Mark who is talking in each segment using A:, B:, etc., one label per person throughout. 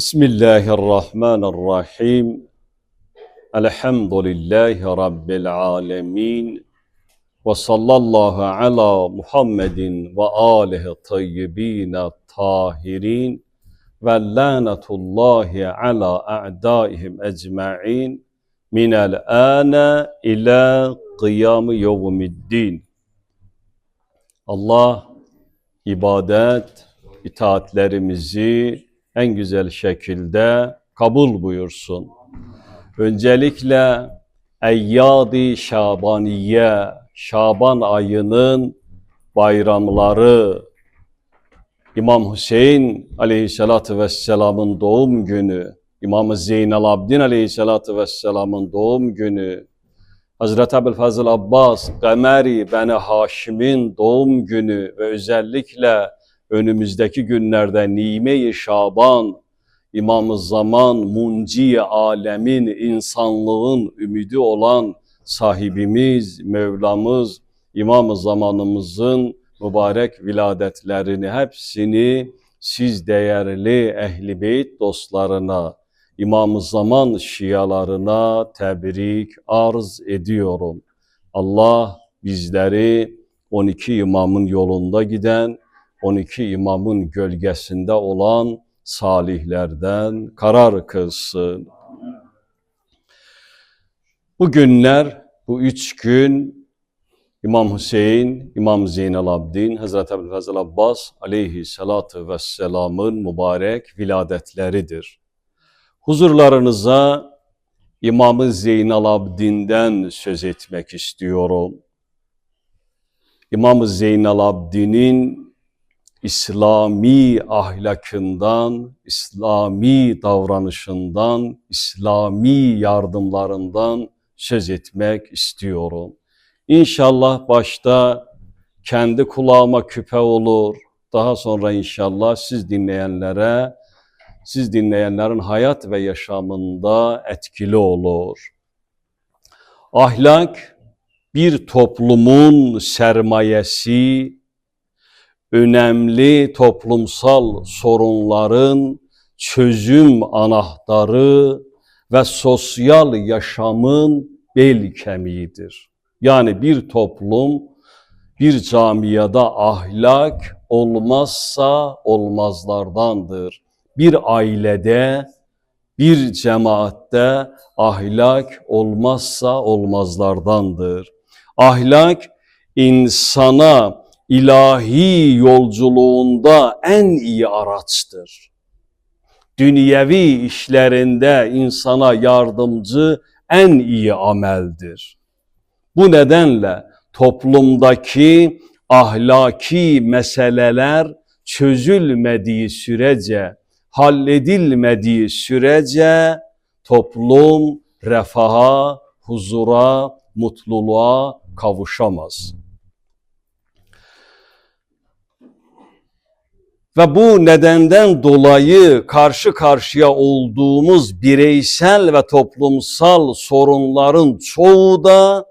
A: بسم الله الرحمن الرحيم الحمد لله رب العالمين وصلى الله على محمد وآله الطيبين الطاهرين واللعنة الله على أعدائهم أجمعين من الآن إلى قيام يوم الدين Allah ibadet, itaatlerimizi en güzel şekilde kabul buyursun. Öncelikle Eyyadi Şabaniye, Şaban ayının bayramları, İmam Hüseyin aleyhissalatü vesselamın doğum günü, İmam Zeynel Abdin aleyhissalatü vesselamın doğum günü, Hazreti Ebu'l-Fazıl Abbas, Gameri Beni Haşim'in doğum günü ve özellikle önümüzdeki günlerde Nime-i Şaban, İmam-ı Zaman, Munci alemin, insanlığın ümidi olan sahibimiz, Mevlamız, İmam-ı Zamanımızın mübarek viladetlerini hepsini siz değerli ehli beyt dostlarına, İmam-ı Zaman şialarına tebrik arz ediyorum. Allah bizleri 12 imamın yolunda giden, 12 imamın gölgesinde olan salihlerden karar kılsın. Bu günler, bu üç gün İmam Hüseyin, İmam Zeynel Abdin, Hazreti Ebu'l-Fazıl Abbas aleyhissalatu vesselamın mübarek viladetleridir. Huzurlarınıza İmam-ı Abdin'den söz etmek istiyorum. İmam-ı Abdin'in İslami ahlakından, İslami davranışından, İslami yardımlarından söz etmek istiyorum. İnşallah başta kendi kulağıma küpe olur. Daha sonra inşallah siz dinleyenlere, siz dinleyenlerin hayat ve yaşamında etkili olur. Ahlak bir toplumun sermayesi, önemli toplumsal sorunların çözüm anahtarı ve sosyal yaşamın bel kemiğidir. Yani bir toplum, bir camiada ahlak olmazsa olmazlardandır. Bir ailede, bir cemaatte ahlak olmazsa olmazlardandır. Ahlak insana ilahi yolculuğunda en iyi araçtır. Dünyevi işlerinde insana yardımcı en iyi ameldir. Bu nedenle toplumdaki ahlaki meseleler çözülmediği sürece, halledilmediği sürece toplum refaha, huzura, mutluluğa kavuşamaz. Ve bu nedenden dolayı karşı karşıya olduğumuz bireysel ve toplumsal sorunların çoğu da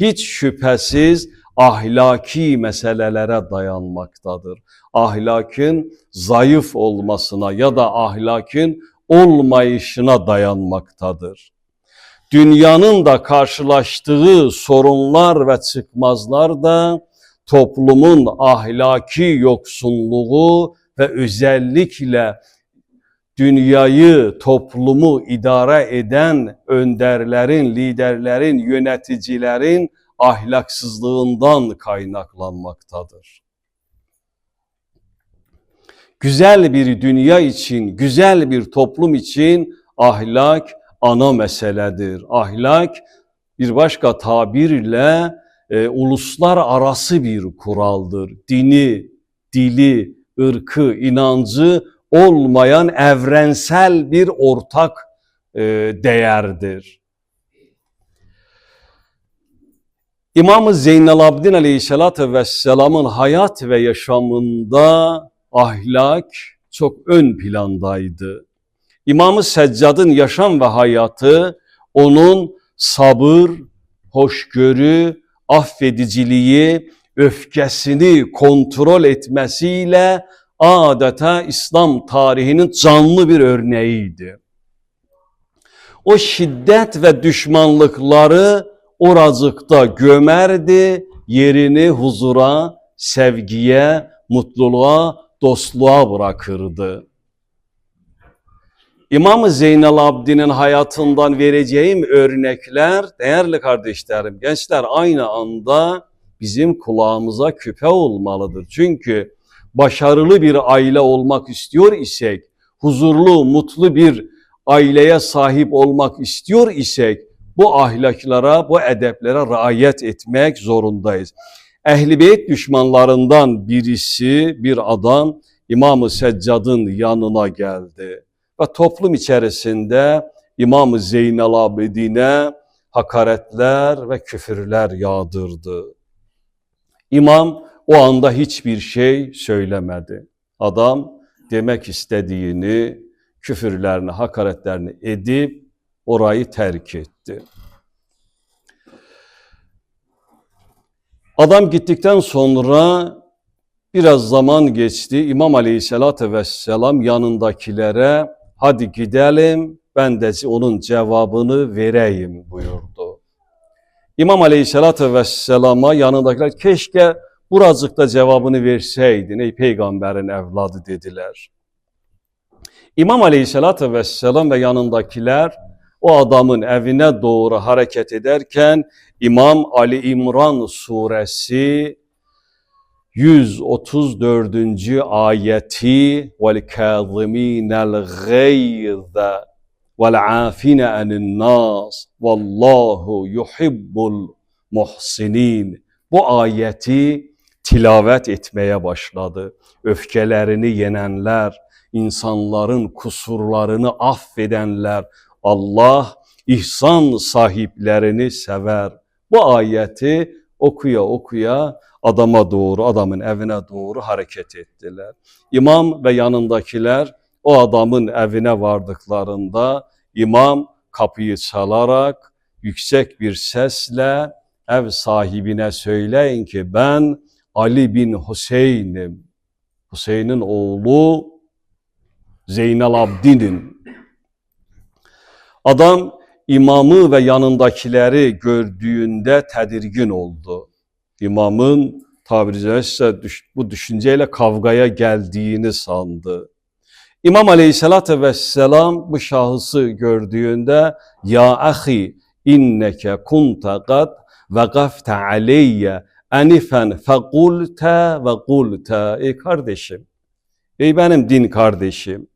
A: hiç şüphesiz ahlaki meselelere dayanmaktadır. Ahlakın zayıf olmasına ya da ahlakın olmayışına dayanmaktadır. Dünyanın da karşılaştığı sorunlar ve çıkmazlar da toplumun ahlaki yoksunluğu ve özellikle dünyayı, toplumu idare eden önderlerin, liderlerin, yöneticilerin ahlaksızlığından kaynaklanmaktadır. Güzel bir dünya için, güzel bir toplum için ahlak ana meseledir. Ahlak bir başka tabirle e, uluslar arası bir kuraldır. Dini, dili, ırkı, inancı olmayan evrensel bir ortak e, değerdir. İmam-ı Zeynel Abdin Aleyhisselatü Vesselam'ın hayat ve yaşamında ahlak çok ön plandaydı. İmam-ı Seccad'ın yaşam ve hayatı onun sabır, hoşgörü, affediciliği, öfkesini kontrol etmesiyle adeta İslam tarihinin canlı bir örneğiydi. O şiddet ve düşmanlıkları oracıkta gömerdi, yerini huzura, sevgiye, mutluluğa, dostluğa bırakırdı. İmam Zeynel Abidin'in hayatından vereceğim örnekler değerli kardeşlerim, gençler aynı anda bizim kulağımıza küpe olmalıdır. Çünkü başarılı bir aile olmak istiyor isek, huzurlu, mutlu bir aileye sahip olmak istiyor isek bu ahlaklara, bu edeplere riayet etmek zorundayız. Ehl-i düşmanlarından birisi, bir adam İmam-ı Seccad'ın yanına geldi ve toplum içerisinde İmam-ı Zeynel hakaretler ve küfürler yağdırdı. İmam o anda hiçbir şey söylemedi. Adam demek istediğini, küfürlerini, hakaretlerini edip orayı terk etti. Adam gittikten sonra biraz zaman geçti. İmam Aleyhisselatü Vesselam yanındakilere hadi gidelim ben de onun cevabını vereyim buyurdu. İmam Aleyhisselatü Vesselam'a yanındakiler keşke buracıkta cevabını verseydin ey peygamberin evladı dediler. İmam Aleyhisselatü Vesselam ve yanındakiler o adamın evine doğru hareket ederken İmam Ali İmran suresi 134. ayeti vel kâzimînel gayze vel afine anin nas vallahu yuhibbul muhsinin bu ayeti tilavet etmeye başladı. Öfkelerini yenenler, insanların kusurlarını affedenler, Allah ihsan sahiplerini sever. Bu ayeti okuya okuya adama doğru, adamın evine doğru hareket ettiler. İmam ve yanındakiler o adamın evine vardıklarında imam kapıyı çalarak yüksek bir sesle ev sahibine söyleyin ki ben Ali bin Hüseyin'im. Hüseyin'in oğlu Zeynel Abdin'in. Adam imamı ve yanındakileri gördüğünde tedirgin oldu. İmamın tabiri caizse bu düşünceyle kavgaya geldiğini sandı. İmam Aleyhisselatü Vesselam bu şahısı gördüğünde ya ahi inneke kunta kad vegafte aleyye enifen fekulte ve kulte. Ey kardeşim, ey benim din kardeşim,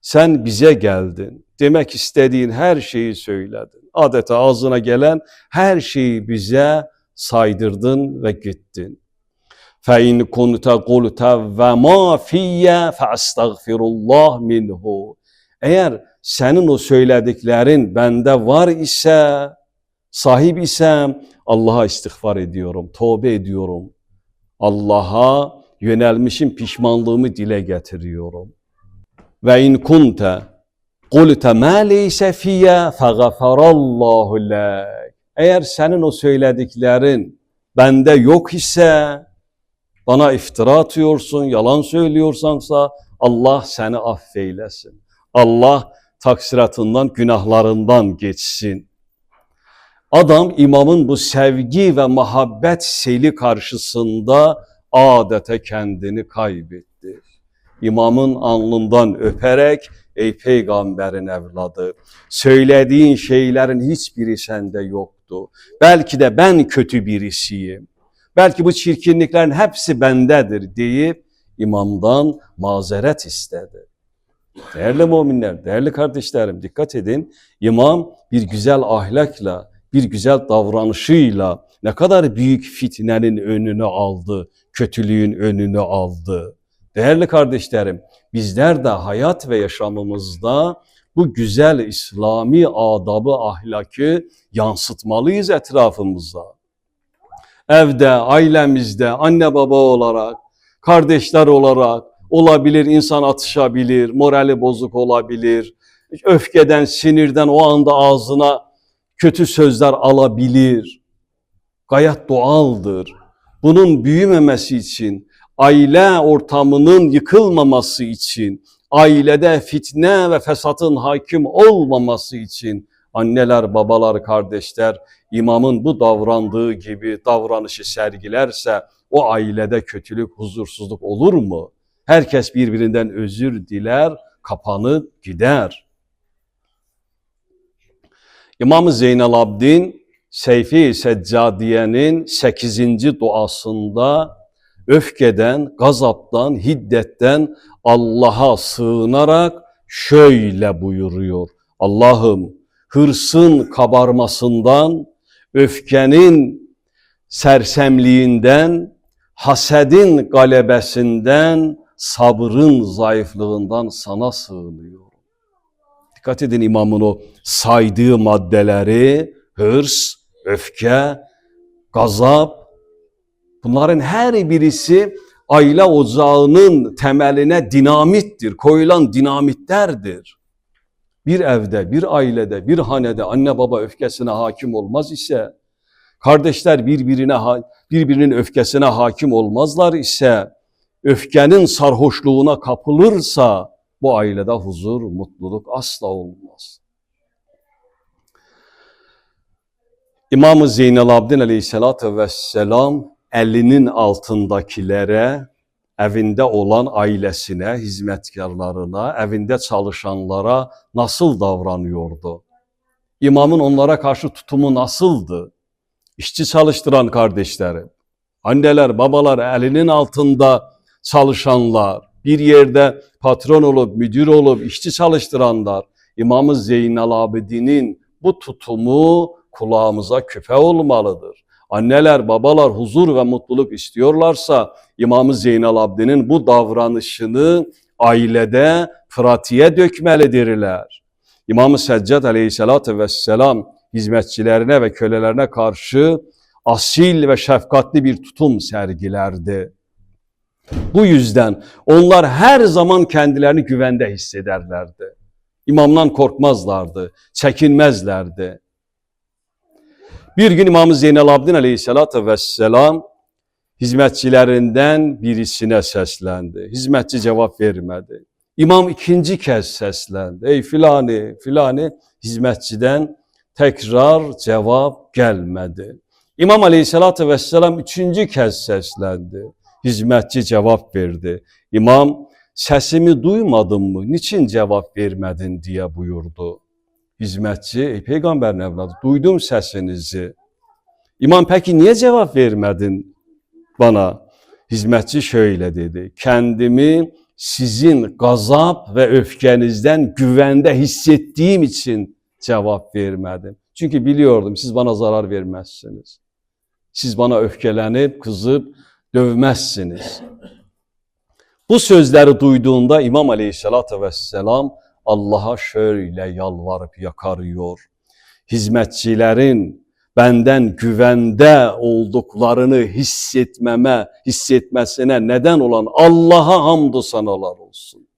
A: sen bize geldin Demek istediğin her şeyi söyledin. Adeta ağzına gelen her şeyi bize saydırdın ve gittin. فَاِنْ كُنْتَ قُلْتَ وَمَا فِيَّ فَاَسْتَغْفِرُ اللّٰهِ minhu. Eğer senin o söylediklerin bende var ise, sahip isem Allah'a istiğfar ediyorum, tövbe ediyorum. Allah'a yönelmişim pişmanlığımı dile getiriyorum. Ve in kunte kulte ma leyse fiyye fegafarallahu lek. Eğer senin o söylediklerin bende yok ise, bana iftira atıyorsun, yalan söylüyorsansa Allah seni affeylesin. Allah taksiratından, günahlarından geçsin. Adam imamın bu sevgi ve muhabbet seli karşısında adete kendini kaybetti. İmamın alnından öperek ey peygamberin evladı söylediğin şeylerin hiçbiri sende yoktu. Belki de ben kötü birisiyim. Belki bu çirkinliklerin hepsi bendedir deyip imamdan mazeret istedi. Değerli müminler, değerli kardeşlerim dikkat edin. İmam bir güzel ahlakla, bir güzel davranışıyla ne kadar büyük fitnenin önünü aldı, kötülüğün önünü aldı. Değerli kardeşlerim, bizler de hayat ve yaşamımızda bu güzel İslami adabı, ahlakı yansıtmalıyız etrafımıza. Evde, ailemizde, anne baba olarak, kardeşler olarak olabilir, insan atışabilir, morali bozuk olabilir, öfkeden, sinirden o anda ağzına kötü sözler alabilir. Gayet doğaldır. bunun büyümemesi için, aile ortamının yıkılmaması için, ailede fitne ve fesatın hakim olmaması için anneler, babalar, kardeşler imamın bu davrandığı gibi davranışı sergilerse o ailede kötülük, huzursuzluk olur mu? Herkes birbirinden özür diler, kapanıp gider. İmam Zeynel Abdin Seyfi Seccadiye'nin 8. duasında öfkeden, gazaptan, hiddetten Allah'a sığınarak şöyle buyuruyor. Allah'ım hırsın kabarmasından, öfkenin sersemliğinden, hasedin galebesinden, sabrın zayıflığından sana sığınıyorum. Dikkat edin imamın o saydığı maddeleri, hırs, öfke, gazap, bunların her birisi aile ocağının temeline dinamittir, koyulan dinamitlerdir. Bir evde, bir ailede, bir hanede anne baba öfkesine hakim olmaz ise, kardeşler birbirine birbirinin öfkesine hakim olmazlar ise, öfkenin sarhoşluğuna kapılırsa bu ailede huzur, mutluluk asla olmaz. İmam-ı Zeynel Abdin aleyhissalatü vesselam elinin altındakilere, evinde olan ailesine, hizmetkarlarına, evinde çalışanlara nasıl davranıyordu? İmamın onlara karşı tutumu nasıldı? İşçi çalıştıran kardeşlerim, anneler, babalar, elinin altında çalışanlar, bir yerde patron olup, müdür olup, işçi çalıştıranlar, İmam-ı Zeynel Abidin'in bu tutumu kulağımıza küpe olmalıdır. Anneler, babalar huzur ve mutluluk istiyorlarsa İmam-ı Zeynel Abidin'in bu davranışını ailede pratiğe dökmelidirler. İmam-ı Seccad aleyhissalatü vesselam hizmetçilerine ve kölelerine karşı asil ve şefkatli bir tutum sergilerdi. Bu yüzden onlar her zaman kendilerini güvende hissederlerdi. İmamdan korkmazlardı, çekinmezlerdi. Bir gün İmam Zeynel Abdin Aleyhisselatü Vesselam hizmetçilerinden birisine seslendi. Hizmetçi cevap vermedi. İmam ikinci kez seslendi. Ey filani, filani hizmetçiden tekrar cevap gelmedi. İmam Aleyhisselatü Vesselam üçüncü kez seslendi. Hizmetçi cevap verdi. İmam sesimi duymadın mı? Niçin cevap vermedin diye buyurdu. Hizmetçi, ey peygamberin evladı duydum sesinizi. İmam peki niye cevap vermedin bana? Hizmetçi şöyle dedi. Kendimi sizin gazap ve öfkenizden güvende hissettiğim için cevap vermedim. Çünkü biliyordum siz bana zarar vermezsiniz. Siz bana öfkelenip, kızıp dövmezsiniz. Bu sözleri duyduğunda İmam Aleyhisselatü Vesselam Allah'a şöyle yalvarıp yakarıyor. Hizmetçilerin benden güvende olduklarını hissetmeme, hissetmesine neden olan Allah'a hamdü sanalar olsun.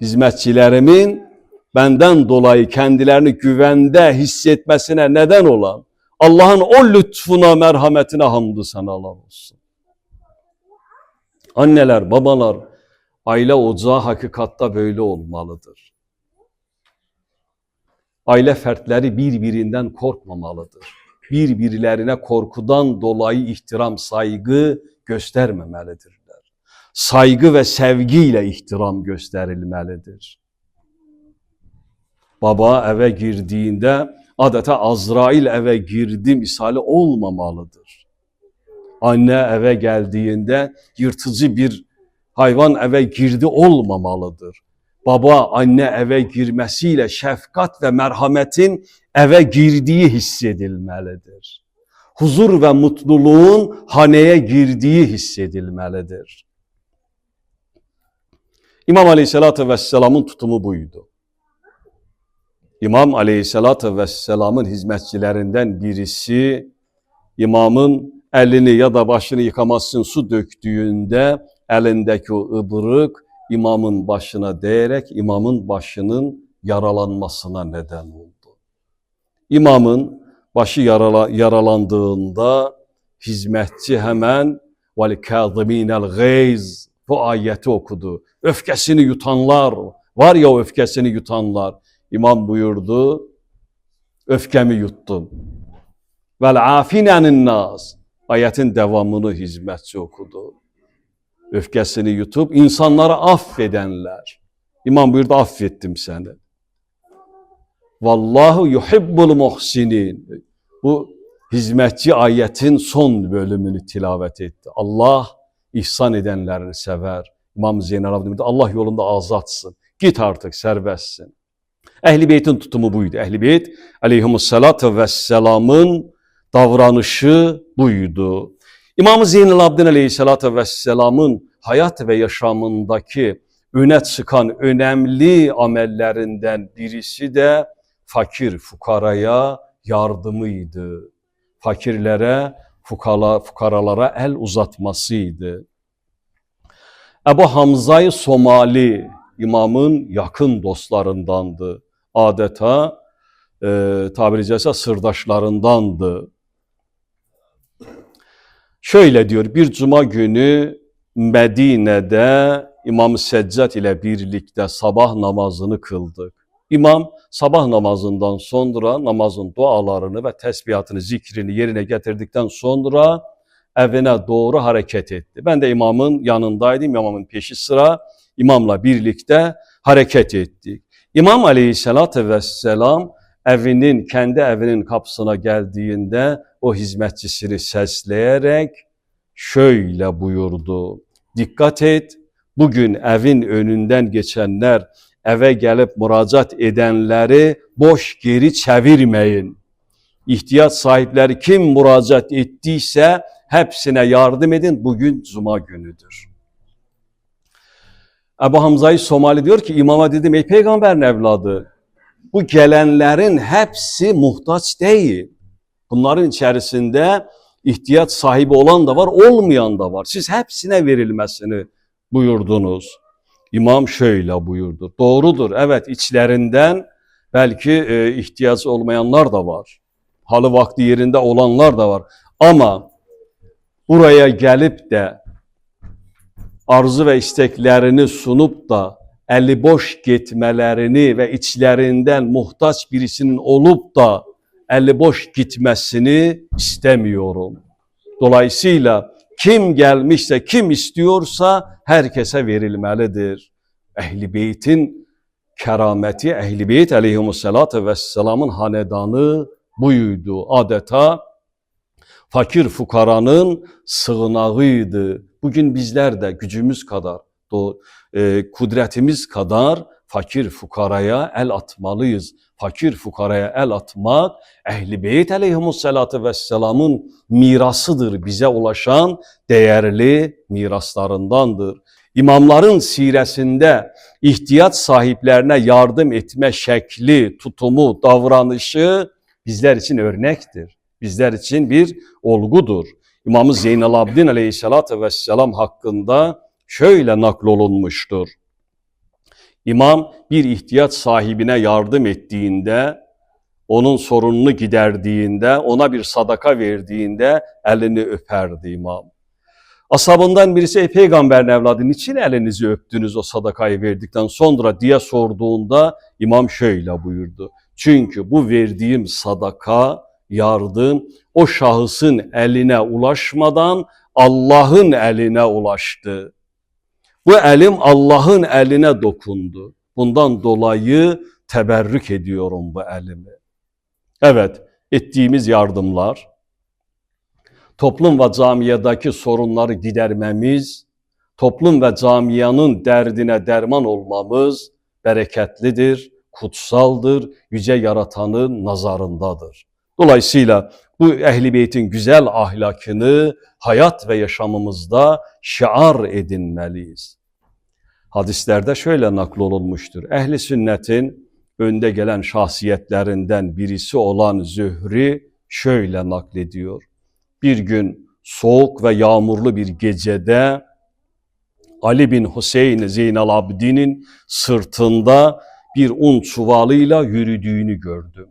A: Hizmetçilerimin benden dolayı kendilerini güvende hissetmesine neden olan Allah'ın o lütfuna, merhametine hamdü sanalar olsun. Anneler, babalar, aile ocağı hakikatta böyle olmalıdır. Aile fertleri birbirinden korkmamalıdır. Birbirlerine korkudan dolayı ihtiram, saygı göstermemelidirler. Saygı ve sevgiyle ihtiram gösterilmelidir. Baba eve girdiğinde adeta Azrail eve girdi misali olmamalıdır. Anne eve geldiğinde yırtıcı bir hayvan eve girdi olmamalıdır. Baba anne eve girmesiyle şefkat ve merhametin eve girdiği hissedilmelidir. Huzur ve mutluluğun haneye girdiği hissedilmelidir. İmam Aleyhisselatü Vesselam'ın tutumu buydu. İmam Aleyhisselatü Vesselam'ın hizmetçilerinden birisi imamın elini ya da başını yıkaması için su döktüğünde elindeki o ıbrık imamın başına değerek imamın başının yaralanmasına neden oldu. İmamın başı yarala, yaralandığında hizmetçi hemen kâzimînel gayz bu ayeti okudu. Öfkesini yutanlar var ya öfkesini yutanlar. İmam buyurdu. Öfkemi yuttum. Vel afinenin nas. Ayetin devamını hizmetçi okudu. Öfkesini yutup insanları affedenler. İmam buyurdu affettim seni. Vallahu yuhibbul muhsinin. Bu hizmetçi ayetin son bölümünü tilavet etti. Allah ihsan edenleri sever. İmam Zeynel Abidin Allah yolunda azatsın. Git artık serbestsin. Ehli Beyt'in tutumu buydu. Ehli Beyt aleyhimussalatu vesselamın davranışı buydu. İmam Zeynel Abidin aleyhissalatu vesselamın hayat ve yaşamındaki öne çıkan önemli amellerinden birisi de fakir fukaraya yardımıydı. Fakirlere, fukala, fukaralara el uzatmasıydı. Ebu Hamza-i Somali imamın yakın dostlarındandı. Adeta e, tabiri caizse sırdaşlarındandı. Şöyle diyor, bir cuma günü Medine'de İmam Seccad ile birlikte sabah namazını kıldık. İmam sabah namazından sonra namazın dualarını ve tesbihatını, zikrini yerine getirdikten sonra evine doğru hareket etti. Ben de imamın yanındaydım, imamın peşi sıra imamla birlikte hareket ettik. İmam aleyhissalatü vesselam evinin, kendi evinin kapısına geldiğinde o hizmetçisini sesleyerek şöyle buyurdu. Dikkat et, bugün evin önünden geçenler eve gelip müracaat edenleri boş geri çevirmeyin. İhtiyaç sahipleri kim müracaat ettiyse hepsine yardım edin. Bugün cuma günüdür. Ebu Hamza-i Somali diyor ki imama dedim ey peygamberin evladı bu gelenlerin hepsi muhtaç değil. Bunların içerisinde ihtiyaç sahibi olan da var, olmayan da var. Siz hepsine verilmesini buyurdunuz. İmam şöyle buyurdu. Doğrudur. Evet içlerinden belki e, ihtiyacı olmayanlar da var. Halı vakti yerinde olanlar da var. Ama buraya gelip de arzu ve isteklerini sunup da eli boş gitmelerini ve içlerinden muhtaç birisinin olup da eli boş gitmesini istemiyorum. Dolayısıyla kim gelmişse, kim istiyorsa herkese verilmelidir. Ehli Beyt'in kerameti, Ehli Beyt aleyhimussalatu vesselamın hanedanı buydu. Adeta fakir fukaranın sığınağıydı. Bugün bizler de gücümüz kadar, e, kudretimiz kadar fakir fukaraya el atmalıyız. Fakir fukaraya el atmak Ehli Beyt aleyhimussalatu vesselamın mirasıdır. Bize ulaşan değerli miraslarındandır. İmamların siresinde ihtiyaç sahiplerine yardım etme şekli, tutumu, davranışı bizler için örnektir. Bizler için bir olgudur. İmamı Zeynel Abidin aleyhissalatü vesselam hakkında şöyle naklolunmuştur. İmam bir ihtiyaç sahibine yardım ettiğinde, onun sorununu giderdiğinde, ona bir sadaka verdiğinde elini öperdi imam. Asabından birisi ey peygamberin evladı niçin elinizi öptünüz o sadakayı verdikten sonra diye sorduğunda imam şöyle buyurdu. Çünkü bu verdiğim sadaka, yardım o şahısın eline ulaşmadan Allah'ın eline ulaştı. Bu elim Allah'ın eline dokundu. Bundan dolayı teberrük ediyorum bu elimi. Evet, ettiğimiz yardımlar, toplum ve camiyedeki sorunları gidermemiz, toplum ve camiyanın derdine derman olmamız bereketlidir, kutsaldır, yüce yaratanın nazarındadır. Dolayısıyla bu ehli beytin güzel ahlakını hayat ve yaşamımızda şiar edinmeliyiz. Hadislerde şöyle naklolunmuştur. Ehli sünnetin önde gelen şahsiyetlerinden birisi olan Zühri şöyle naklediyor. Bir gün soğuk ve yağmurlu bir gecede Ali bin Hüseyin Zeynel Abidin'in sırtında bir un çuvalıyla yürüdüğünü gördüm.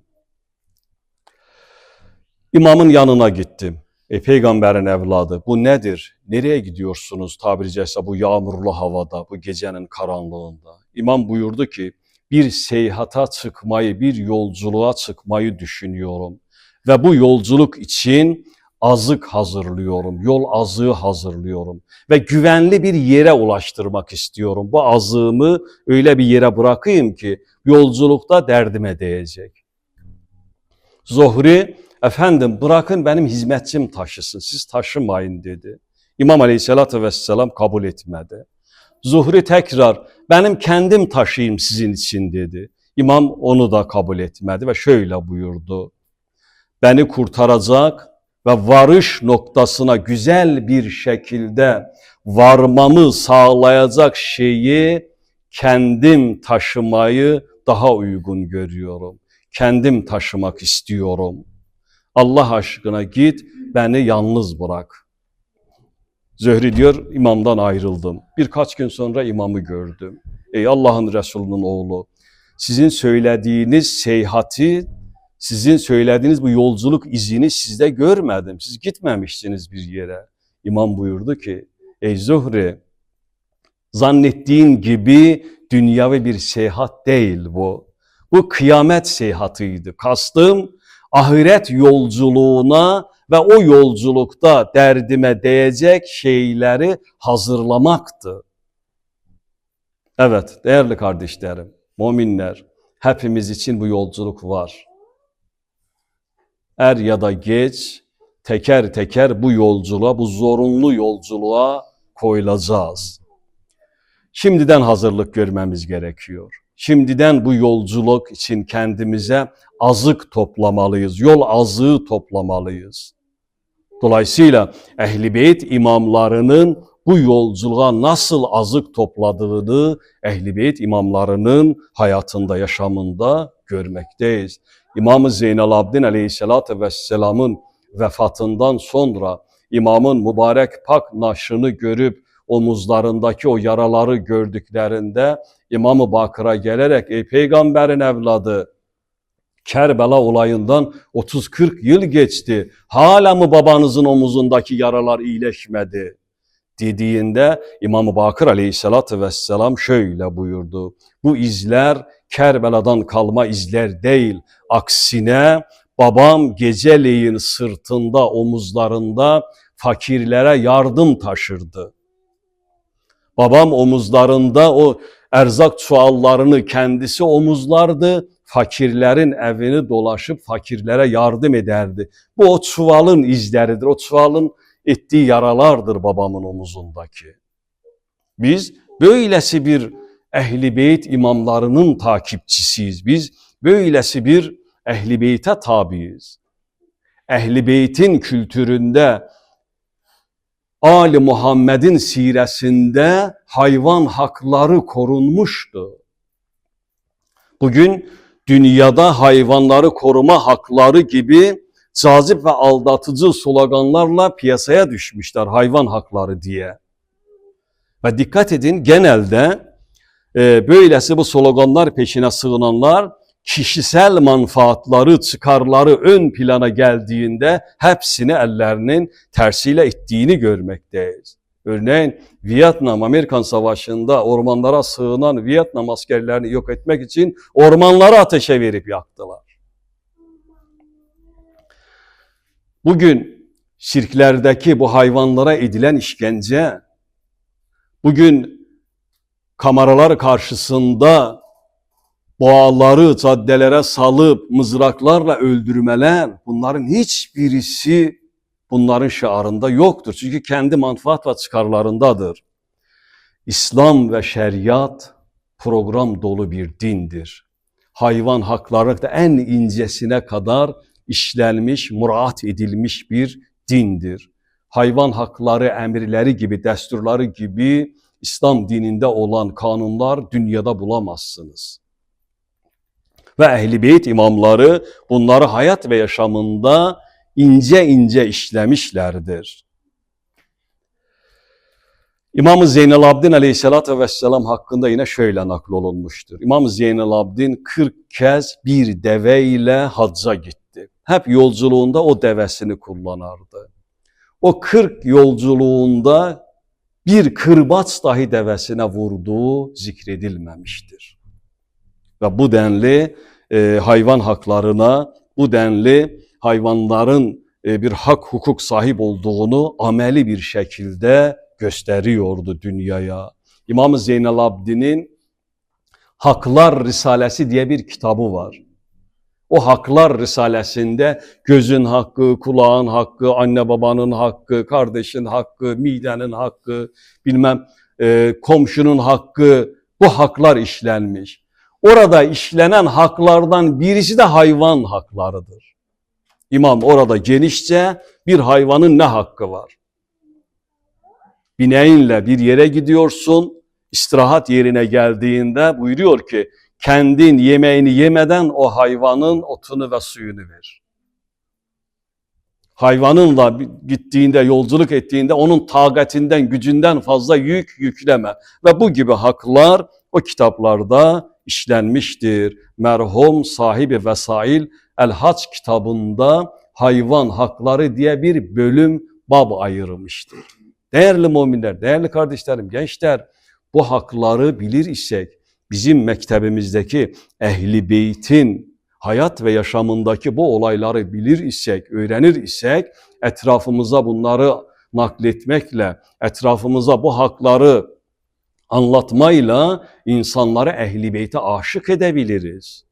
A: İmamın yanına gittim. Ey peygamberin evladı bu nedir? Nereye gidiyorsunuz tabiri caizse bu yağmurlu havada, bu gecenin karanlığında? İmam buyurdu ki bir seyahata çıkmayı, bir yolculuğa çıkmayı düşünüyorum. Ve bu yolculuk için azık hazırlıyorum, yol azığı hazırlıyorum ve güvenli bir yere ulaştırmak istiyorum. Bu azığımı öyle bir yere bırakayım ki yolculukta derdime değecek. Zohri, efendim bırakın benim hizmetçim taşısın, siz taşımayın dedi. İmam Aleyhisselatü Vesselam kabul etmedi. Zuhri tekrar benim kendim taşıyayım sizin için dedi. İmam onu da kabul etmedi ve şöyle buyurdu. Beni kurtaracak ve varış noktasına güzel bir şekilde varmamı sağlayacak şeyi kendim taşımayı daha uygun görüyorum. Kendim taşımak istiyorum. Allah aşkına git beni yalnız bırak. Zöhri diyor imamdan ayrıldım. Birkaç gün sonra imamı gördüm. Ey Allah'ın Resulü'nün oğlu sizin söylediğiniz seyahati sizin söylediğiniz bu yolculuk izini sizde görmedim. Siz gitmemiştiniz bir yere. İmam buyurdu ki, ey Zuhri, zannettiğin gibi dünyavi bir seyahat değil bu. Bu kıyamet seyahatiydi. Kastım ahiret yolculuğuna ve o yolculukta derdime değecek şeyleri hazırlamaktı. Evet değerli kardeşlerim, müminler, hepimiz için bu yolculuk var er ya da geç teker teker bu yolculuğa, bu zorunlu yolculuğa koyulacağız. Şimdiden hazırlık görmemiz gerekiyor. Şimdiden bu yolculuk için kendimize azık toplamalıyız, yol azığı toplamalıyız. Dolayısıyla Ehl-i Beyt imamlarının bu yolculuğa nasıl azık topladığını Ehl-i Beyt imamlarının hayatında, yaşamında görmekteyiz. İmam-ı Zeynel Abdin Vesselam'ın vefatından sonra imamın mübarek pak naşını görüp omuzlarındaki o yaraları gördüklerinde İmam-ı Bakır'a gelerek ey peygamberin evladı Kerbela olayından 30-40 yıl geçti. Hala mı babanızın omuzundaki yaralar iyileşmedi? dediğinde İmam-ı Bakır aleyhissalatü vesselam şöyle buyurdu. Bu izler Kerbela'dan kalma izler değil. Aksine babam geceleyin sırtında, omuzlarında fakirlere yardım taşırdı. Babam omuzlarında o erzak çuvallarını kendisi omuzlardı. Fakirlerin evini dolaşıp fakirlere yardım ederdi. Bu o çuvalın izleridir. O çuvalın ettiği yaralardır babamın omuzundaki. Biz böylesi bir Ehli Beyt imamlarının takipçisiyiz. Biz böylesi bir Ehli Beyt'e tabiiz. Ehli Beyt'in kültüründe Ali Muhammed'in siresinde hayvan hakları korunmuştu. Bugün dünyada hayvanları koruma hakları gibi cazip ve aldatıcı sloganlarla piyasaya düşmüşler hayvan hakları diye. Ve dikkat edin genelde e, böylesi bu sloganlar peşine sığınanlar kişisel manfaatları, çıkarları ön plana geldiğinde hepsini ellerinin tersiyle ittiğini görmekteyiz. Örneğin Vietnam Amerikan Savaşı'nda ormanlara sığınan Vietnam askerlerini yok etmek için ormanları ateşe verip yaktılar. Bugün şirklerdeki bu hayvanlara edilen işkence, bugün kameralar karşısında boğaları caddelere salıp mızraklarla öldürmeler, bunların hiçbirisi bunların şiarında yoktur. Çünkü kendi manfaat ve çıkarlarındadır. İslam ve şeriat program dolu bir dindir. Hayvan hakları da en incesine kadar işlenmiş, muraat edilmiş bir dindir. Hayvan hakları emirleri gibi, desturları gibi İslam dininde olan kanunlar dünyada bulamazsınız. Ve Ehl-i Beyt imamları bunları hayat ve yaşamında ince ince işlemişlerdir. İmam-ı Zeynel Abdin aleyhissalatü vesselam hakkında yine şöyle naklolunmuştur. İmam Zeynel Abdin 40 kez bir deve ile hacca gitti. Hep yolculuğunda o devesini kullanardı. o 40 yolculuğunda bir kırbaç dahi devesine vurduğu zikredilmemiştir. Ve bu denli e, hayvan haklarına, bu denli hayvanların e, bir hak hukuk sahip olduğunu ameli bir şekilde gösteriyordu dünyaya. İmam Zeynel Abidin'in Haklar Risalesi diye bir kitabı var. O Haklar Risalesinde gözün hakkı, kulağın hakkı, anne babanın hakkı, kardeşin hakkı, midenin hakkı, bilmem e, komşunun hakkı, bu haklar işlenmiş. Orada işlenen haklardan birisi de hayvan haklarıdır. İmam orada genişçe bir hayvanın ne hakkı var? Bineğinle bir yere gidiyorsun, istirahat yerine geldiğinde buyuruyor ki kendin yemeğini yemeden o hayvanın otunu ve suyunu ver. Hayvanınla gittiğinde, yolculuk ettiğinde onun takatinden, gücünden fazla yük yükleme. Ve bu gibi haklar o kitaplarda işlenmiştir. Merhum sahibi Vesail El Hac kitabında hayvan hakları diye bir bölüm bab ayırmıştır. Değerli müminler, değerli kardeşlerim, gençler bu hakları bilir isek bizim mektebimizdeki ehli beytin hayat ve yaşamındaki bu olayları bilir isek, öğrenir isek etrafımıza bunları nakletmekle, etrafımıza bu hakları anlatmayla insanları ehli beyte aşık edebiliriz.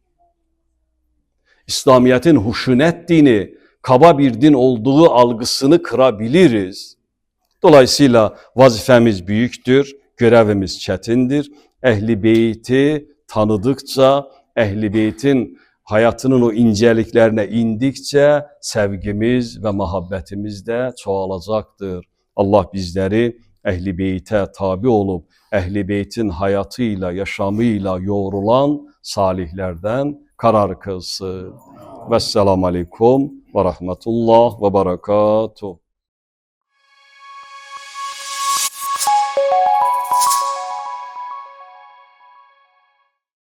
A: İslamiyet'in huşunet dini, kaba bir din olduğu algısını kırabiliriz. Dolayısıyla vazifemiz büyüktür, görevimiz çetindir. Ehli beyti tanıdıkça, ehli beytin hayatının o inceliklerine indikçe sevgimiz ve muhabbetimiz de çoğalacaktır. Allah bizleri ehli beyte tabi olup ehli beytin hayatıyla, yaşamıyla yoğrulan salihlerden karar kılsın. Vesselamu aleyküm ve rahmetullah ve berekatuhu.